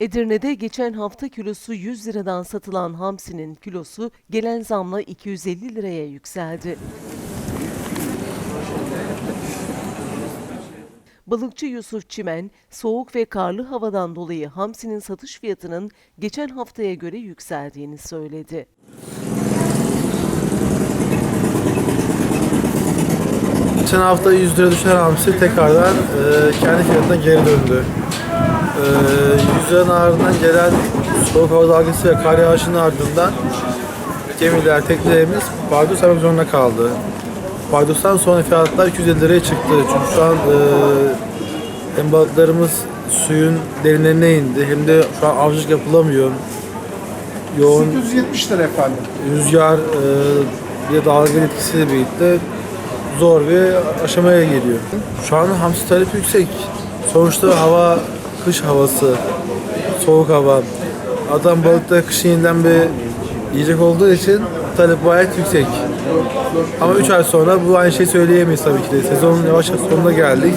Edirne'de geçen hafta kilosu 100 liradan satılan hamsinin kilosu gelen zamla 250 liraya yükseldi. Balıkçı Yusuf Çimen, soğuk ve karlı havadan dolayı hamsinin satış fiyatının geçen haftaya göre yükseldiğini söyledi. Geçen hafta 100 lira düşen hamsi tekrardan e, kendi fiyatına geri döndü. E, 100 liranın ardından gelen soğuk hava dalgası ve kar yağışının ardından gemiler, teknelerimiz paydos almak zorunda kaldı. Paydostan sonra fiyatlar 250 liraya çıktı. Çünkü şu an e, hem balıklarımız suyun derinlerine indi hem de şu an avcılık yapılamıyor. Yoğun 870 lira efendim. rüzgar e, bir de dalga etkisiyle birlikte zor bir aşamaya geliyor. Şu an hamsi talebi yüksek. Sonuçta hava kış havası, soğuk hava. Adam balıkta kışın yenilen bir yiyecek olduğu için talep gayet yüksek. Ama 3 ay sonra bu aynı şeyi söyleyemeyiz tabii ki de. Sezonun yavaş yavaş sonuna geldik.